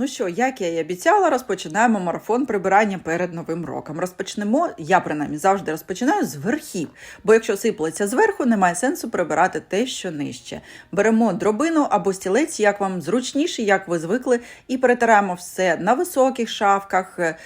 Ну що, як я і обіцяла, розпочинаємо марафон прибирання перед новим роком. Розпочнемо, я принаймні завжди розпочинаю з верхів, бо якщо сиплеться зверху, немає сенсу прибирати те, що нижче. Беремо дробину або стілець, як вам зручніше, як ви звикли, і перетираємо все на високих шафках, е,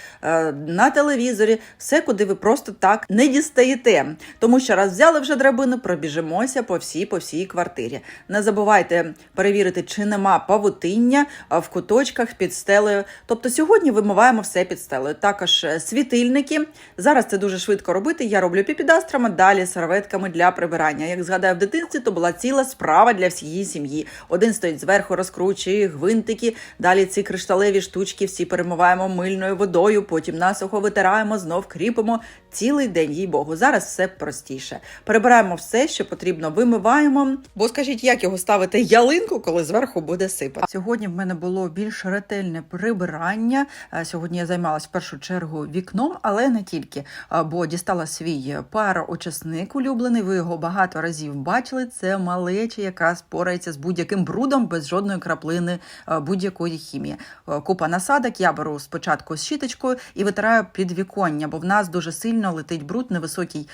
на телевізорі, все, куди ви просто так не дістаєте. Тому що раз взяли вже драбину, пробіжимося по всій по всій квартирі. Не забувайте перевірити, чи нема павутиння в куточках під стелею. Тобто сьогодні вимиваємо все під стелею. Також е, світильники. Зараз це дуже швидко робити. Я роблю піпідастрами, далі серветками для прибирання. Як згадаю в дитинстві, то була ціла справа для всієї сім'ї. Один стоїть зверху, розкручує гвинтики. Далі ці кришталеві штучки всі перемиваємо мильною водою. Потім насухо витираємо, знов кріпимо. Цілий день, їй Богу. Зараз все простіше. Перебираємо все, що потрібно, вимиваємо. Бо скажіть, як його ставити ялинку, коли зверху буде сипати? Сьогодні в мене було більш ретельне прибирання. Е, Сьогодні я займалась в першу чергу вікном, але не тільки, е, бо дістала свій пароочисник улюблений. Ви його багато разів бачили. Це малеча, яка спорається з будь-яким брудом без жодної краплини е, будь-якої хімії. Купа насадок. Я беру спочатку з щіточкою і витираю підвіконня, бо в нас дуже сильно летить бруд, невисокий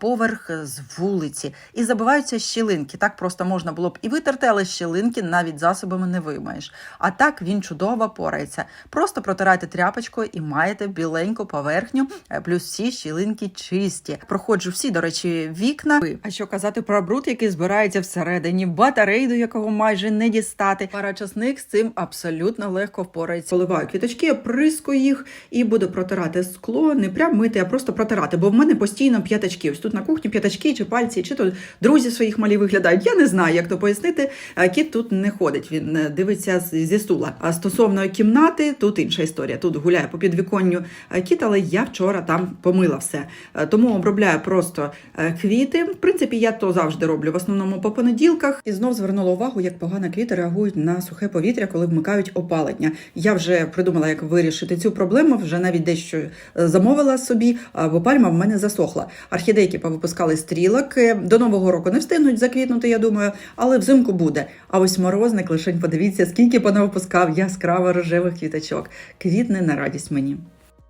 поверх з вулиці. І забиваються щілинки. Так просто можна було б і витерти, але щілинки навіть засобами не вимаєш. А так він чудово порається. Просто протирайте тряпочкою і маєте біленьку поверхню, е, плюс всі щілинки чисті. Проходжу всі, до речі, вікна. А що казати про бруд, який збирається всередині, батарей, до якого майже не дістати. Парачасник з цим абсолютно легко впорається. Поливаю квіточки, оприскую їх і буду протирати скло. Не прям мити, а просто протирати. Бо в мене постійно п'ятачки. Ось тут на кухні п'ятачки чи пальці, чи то друзі своїх малі виглядають. Я не знаю, як то пояснити. Кіт тут не ходить. Він е, дивиться зі стула. А стосовно кімнати, тут інша історія. Тут гуляє по підвіконню е, кіт, але я вчора там помила все. Е, Тому обробляю просто е, квіти. В принципі, я то завжди роблю в основному по понеділках. І знов звернула увагу, як погано квіти реагують на сухе повітря, коли вмикають опалення. Я вже придумала, як вирішити цю проблему. Вже навіть дещо замовила собі, бо пальма в мене засохла. Орхідейки повипускали стрілок. До нового року не встигнуть заквітнути, я думаю, але взимку буде. А ось морозник, лишень подивіться, скільки понавипускав яскраво рожевих квіточок. Квітне на радість мені.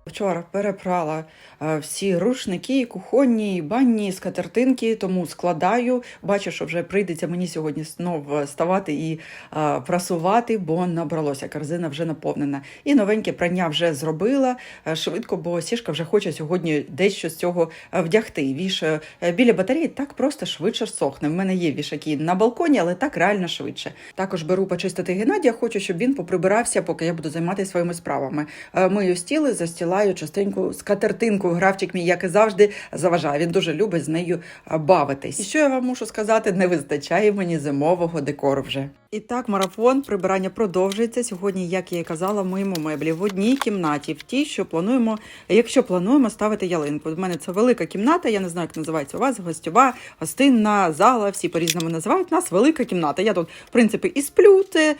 Вчора перепрала е, всі рушники, кухонні, банні, і скатертинки, тому складаю. Бачу, що вже прийдеться мені сьогодні знов ставати і е, прасувати, бо набралося. Корзина вже наповнена. І новеньке прання вже зробила е, швидко, бо сішка вже хоче сьогодні дещо з цього е, вдягти. Вішаю е, біля батареї так просто швидше сохне. В мене є вішаки на балконі, але так реально швидше. Також беру почистити Геннадія, хочу, щоб він поприбирався, поки я буду займатися своїми справами. Е, Мию стіли, застілаю частеньку скатертинку. Гравчик мій, як і завжди, заважає. Він дуже любить з нею бавитись. І що я вам мушу сказати, не вистачає мені зимового декору вже. І так, марафон прибирання продовжується. Сьогодні, як я і казала, миємо меблі в одній кімнаті, в тій, що плануємо, якщо плануємо ставити ялинку. У мене це велика кімната, я не знаю, як називається у вас, гостьова, гостинна, зала, всі по-різному називають. Нас велика кімната. Я тут, в принципі, і сплю, це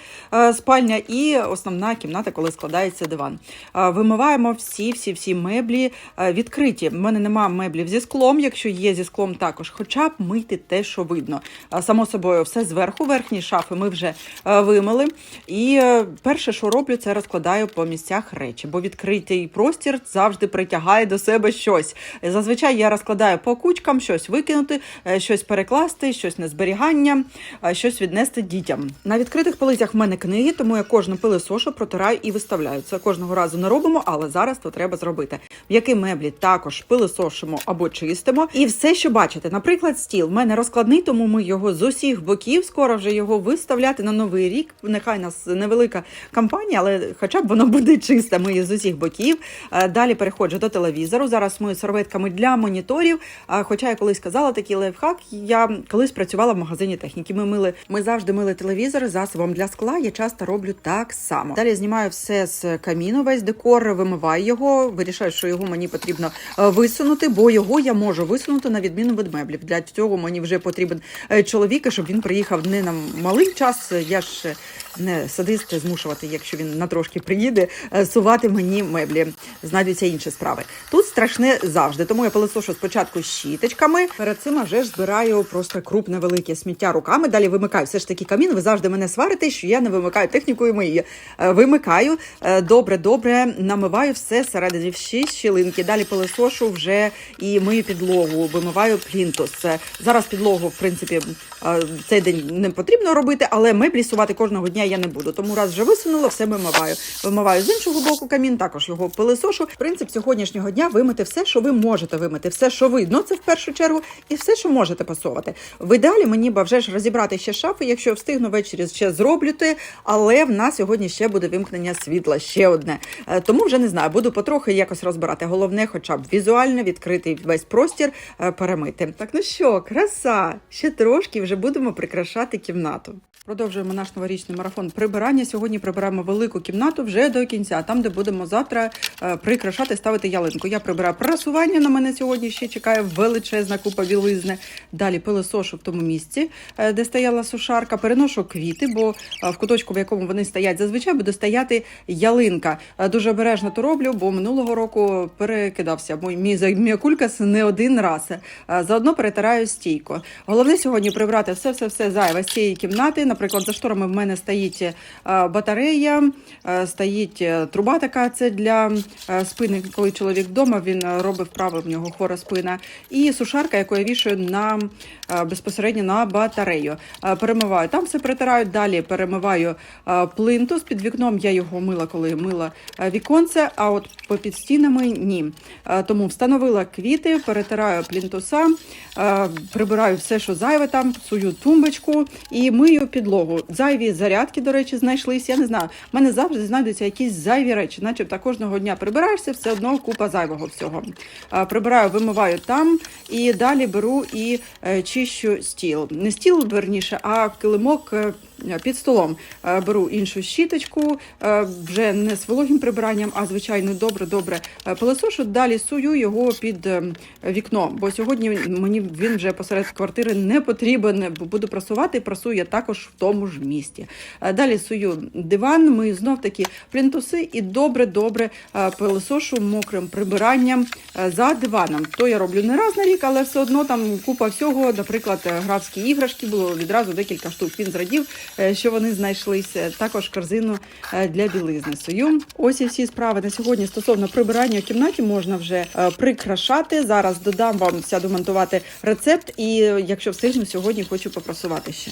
спальня, і основна кімната, коли складається диван. Е, Вимиваємо всі, всі, всі меблі е, відкриті. У мене немає меблів зі склом. Якщо є зі склом, також, хоча б мити те, що видно. Е, Само собою, все зверху, верхні шафи ми вже е, вимили. І е, перше, що роблю, це розкладаю по місцях речі, бо відкритий простір завжди притягає до себе щось. Зазвичай я розкладаю по кучкам, щось викинути, е, щось перекласти, щось на зберігання, щось віднести дітям. На відкритих полицях в мене книги, тому я кожну пилисошу протираю і виставляю. Це кожного разу не робимо, але зараз то треба зробити. М'які меблі також пилисошимо або чистимо. І все, що бачите, наприклад, стіл в мене розкладний, тому ми його з усіх боків скоро вже його виставляти на новий рік. Нехай нас невелика кампанія, але хоча б воно буде чисте. Ми з усіх боків. Е, Далі переходжу до телевізору. Зараз мию серветками для моніторів. Е, Хоча я колись казала такий лайфхак, я колись працювала в магазині техніки. Ми мили, ми завжди мили телевізори засобом для скла. Я часто роблю так само. Далі знімаю все з каміну, весь декор, вимиваю його. Вирішаю, що його мені потрібно е, висунути, бо його я можу висунути на відміну від меблів. Для цього мені вже потрібен чоловік, щоб він приїхав не на малий час. Я ж не садист змушувати, якщо він на трошки приїде, е, сувати мені меблі. Знайдуться інші справи. Тут страшне завжди, тому я пилосошу спочатку щіточками. Перед цим вже ж збираю просто крупне велике сміття руками. Далі вимикаю. Все ж таки камін. Ви завжди мене сварите, що я не вимикаю технікою мої. Е, Вимикаю е, добре, добре намиваю все всередині всі щілинки. Далі пилосошу вже і мию підлогу, вимиваю плінтус. Зараз підлогу, в принципі, цей день не потрібно робити, але меблі сувати кожного дня я не буду. Тому раз вже висунула, все вимиваю. Вимиваю з іншого боку камін, також його пилисошу. Принцип сьогоднішнього дня вимити все, що ви можете вимити, все, що видно, це в першу чергу, і все, що можете пасувати. В ідеалі мені б вже ж розібрати ще шафи, якщо встигну ввечері ще зроблю те, але в нас сьогодні ще буде вимкнення світла, ще одне. Е, Тому вже не знаю, буду потрохи якось розбирати. Головне, хоча б візуально відкрити весь простір, е, перемити. Так, ну що, краса! Ще трошки вже будемо прикрашати кімнату. Продовжуємо наш новорічний марафон прибирання. Сьогодні прибираємо велику кімнату вже до кінця, там, де будемо завтра е, прикрашати, ставити ялинку. Я прибираю прасування. На мене сьогодні ще чекає величезна купа білизни. Далі пилосошу в тому місці, е, де стояла сушарка. Переношу квіти, бо е, в куточку, в якому вони стоять, зазвичай буде стояти ялинка. Дуже обережно то роблю, бо минулого року перекидався мій заміакулькас не один раз. Заодно перетираю стійку. Головне сьогодні прибрати все, все, все зайве з цієї кімнати. Наприклад, за шторами в мене стоїть е, батарея, е, стоїть е, труба така. Це для спини, коли чоловік вдома він робить вправи, в нього хвора спина. І сушарка, яку я вішаю на безпосередньо на батарею. Перемиваю там все притираю. Далі перемиваю плинтус. Під вікном я його мила, коли мила віконце. А от по під стінами ні. Тому встановила квіти, перетираю плінтуса, прибираю все, що зайве там, псую тумбочку і мию підлогу. Зайві зарядки, до речі, знайшлись. Я не знаю. В мене завжди знайдуться якісь зайві речі, начебто кожного дня прибираєшся, все одно купа зайвого всього. Е, Прибираю, вимиваю там і далі беру і е, чищу стіл. Не стіл, верніше, а килимок. Е, Під столом Е, беру іншу щіточку, е, вже не з вологим прибиранням, а звичайно добре-добре пилосошу. Далі сую його під е, вікно, бо сьогодні мені він вже посеред квартири не потрібен, буду прасувати, прасую я також в тому ж місті. Далі сую диван, ми знов таки плінтуси і добре-добре пилосошу мокрим прибиранням за диваном. То я роблю не раз на рік, але все одно там купа всього. Наприклад, графські іграшки було відразу декілька штук. Він зрадів, що вони знайшлися. Також корзину е, для білизни Сою. Ось і всі справи на сьогодні стосовно прибирання у кімнаті можна вже е, прикрашати. Зараз додам вам сяду монтувати рецепт, і е, якщо встигну, сьогодні хочу попросувати ще.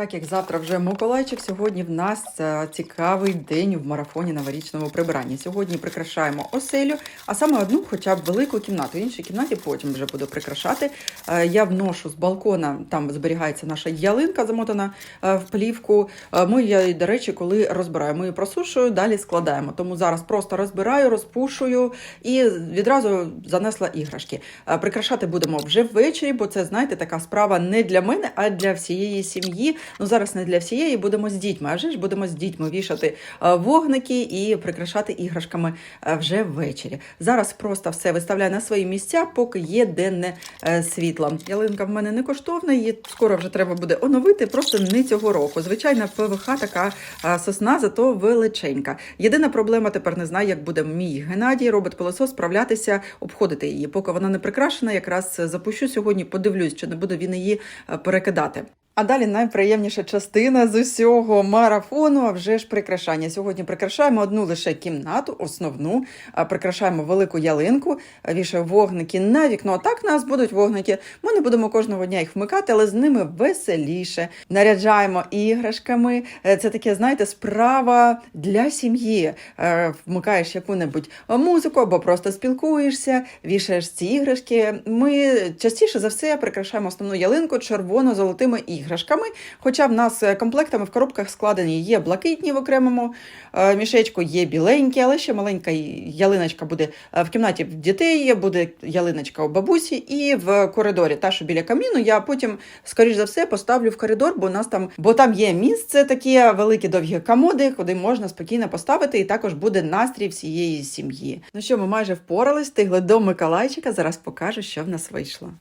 Так як завтра вже Миколайчик, сьогодні в нас е, цікавий день в марафоні новорічному прибиранні. Сьогодні прикрашаємо оселю, а саме одну, хоча б велику кімнату. В іншій кімнаті потім вже буду прикрашати. Е, Я вношу з балкона, там зберігається наша ялинка, замотана е, в плівку. Ми, я, до речі, коли розбираю, ми її просушую, далі складаємо. Тому зараз просто розбираю, розпушую і відразу занесла іграшки. Прикрашати будемо вже ввечері, бо це, знаєте, така справа не для мене, а для всієї сім'ї. Ну зараз не для всієї, будемо з дітьми. А вже ж будемо з дітьми вішати е, вогники і прикрашати іграшками е, вже ввечері. Зараз просто все виставляю на свої місця, поки є денне е, світло. Ялинка в мене не коштовна, її скоро вже треба буде оновити, просто не цього року. Звичайна ПВХ така сосна, зато величенька. Єдина проблема тепер не знаю, як буде мій Геннадій, робот пилосос справлятися, обходити її. Поки вона не прикрашена, якраз запущу сьогодні, подивлюсь, чи не буде він її перекидати. А далі найприємніша частина з усього марафону, а вже ж прикрашання. Сьогодні прикрашаємо одну лише кімнату, основну, прикрашаємо велику ялинку, вішаю вогники на вікно. Так нас будуть вогники. Ми не будемо кожного дня їх вмикати, але з ними веселіше. Наряджаємо іграшками. Е, Це таке, знаєте, справа для сім'ї. Е, Вмикаєш яку-небудь музику або просто спілкуєшся, вішаєш ці іграшки. Ми частіше за все прикрашаємо основну ялинку червоно-золотими іграшками. Хоча в нас е, комплектами в коробках складені є блакитні в окремому е, мішечку, є біленькі, але ще маленька ялиночка буде е, в кімнаті дітей, буде ялиночка у бабусі і в коридорі. Та, що біля каміну, я потім, скоріш за все, поставлю в коридор, бо у нас там, бо там є місце, такі великі довгі комоди, куди можна спокійно поставити, і також буде настрій всієї сім'ї. Ну що, ми майже впорались, стигли до Миколайчика. Зараз покажу, що в нас вийшло.